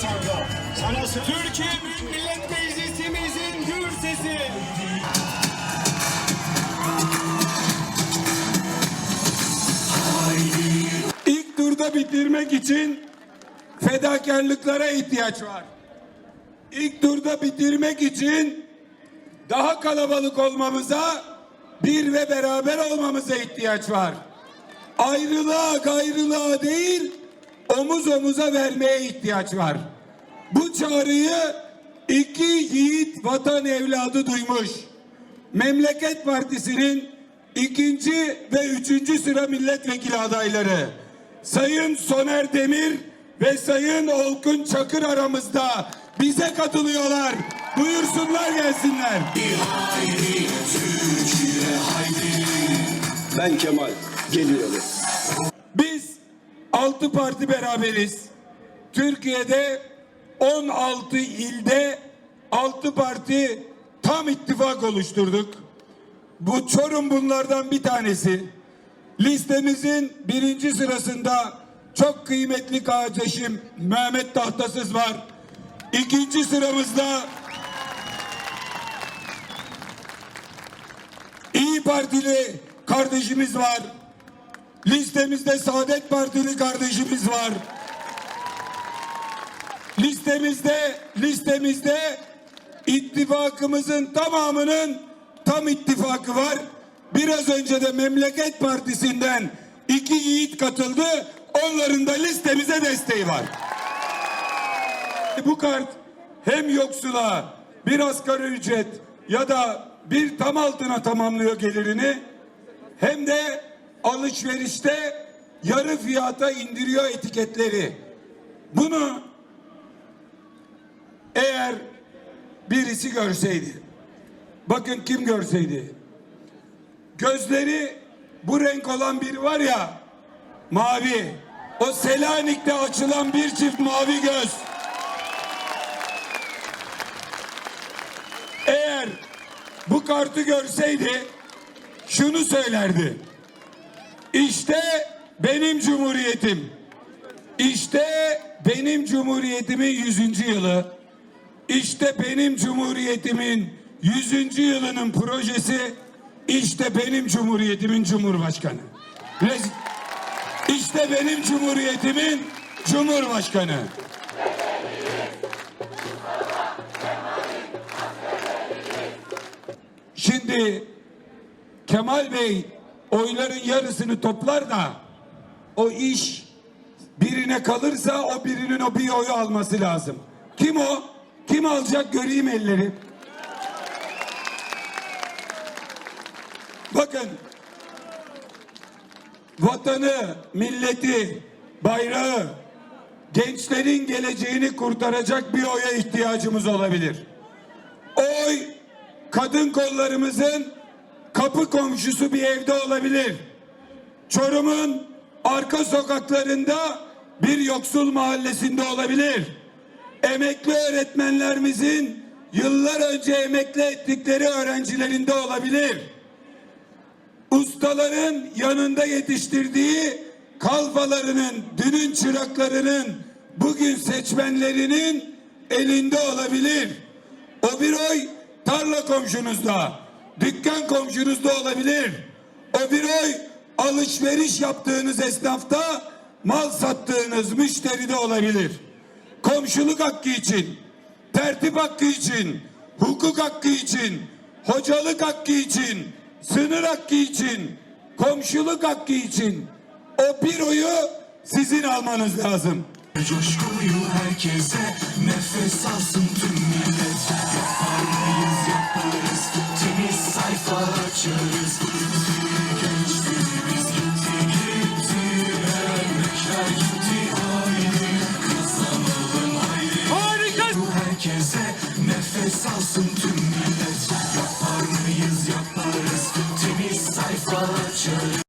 Sarda. Sana. Türkiye Büyük Millet Meclisimizin gür sesi. İlk turda bitirmek için fedakarlıklara ihtiyaç var. İlk turda bitirmek için daha kalabalık olmamıza, bir ve beraber olmamıza ihtiyaç var. Ayrılığa gayrılığa değil, omuz omuza vermeye ihtiyaç var. Bu çağrıyı iki yiğit vatan evladı duymuş. Memleket Partisi'nin ikinci ve üçüncü sıra milletvekili adayları Sayın Soner Demir ve Sayın Olkun Çakır aramızda bize katılıyorlar. Buyursunlar gelsinler. Ben Kemal geliyorum. Altı parti beraberiz. Türkiye'de 16 ilde altı parti tam ittifak oluşturduk. Bu Çorum bunlardan bir tanesi. Listemizin birinci sırasında çok kıymetli kardeşim Mehmet Tahtasız var. İkinci sıramızda İyi Partili kardeşimiz var. Listemizde Saadet Partili kardeşimiz var. Listemizde listemizde ittifakımızın tamamının tam ittifakı var. Biraz önce de Memleket Partisi'nden iki yiğit katıldı. Onların da listemize desteği var. Bu kart hem yoksula bir asgari ücret ya da bir tam altına tamamlıyor gelirini hem de alışverişte yarı fiyata indiriyor etiketleri. Bunu eğer birisi görseydi, bakın kim görseydi, gözleri bu renk olan biri var ya, mavi, o Selanik'te açılan bir çift mavi göz. Eğer bu kartı görseydi, şunu söylerdi. İşte benim cumhuriyetim. İşte benim cumhuriyetimin yüzüncü yılı. İşte benim cumhuriyetimin yüzüncü yılının projesi. İşte benim cumhuriyetimin cumhurbaşkanı. İşte benim cumhuriyetimin cumhurbaşkanı. Şimdi Kemal Bey oyların yarısını toplar da o iş birine kalırsa o birinin o bir oyu alması lazım. Kim o? Kim alacak göreyim elleri. Bakın vatanı, milleti, bayrağı, gençlerin geleceğini kurtaracak bir oya ihtiyacımız olabilir. Oy kadın kollarımızın kapı komşusu bir evde olabilir. Çorum'un arka sokaklarında bir yoksul mahallesinde olabilir. Emekli öğretmenlerimizin yıllar önce emekli ettikleri öğrencilerinde olabilir. Ustaların yanında yetiştirdiği kalfalarının, dünün çıraklarının, bugün seçmenlerinin elinde olabilir. O bir oy tarla komşunuzda, dükkan komşunuzda olabilir. O bir oy alışveriş yaptığınız esnafta, mal sattığınız müşteride olabilir. Komşuluk hakkı için, tertip hakkı için, hukuk hakkı için, hocalık hakkı için, sınır hakkı için, komşuluk hakkı için o bir oyu sizin almanız lazım. Coşkuyu herkese nefes alsın tüm millet. Yapar mıyız yaparız temiz sayfa açarız. Herkese nefes alsın tüm millet. Yapar mıyız yaparız temiz sayfa açarız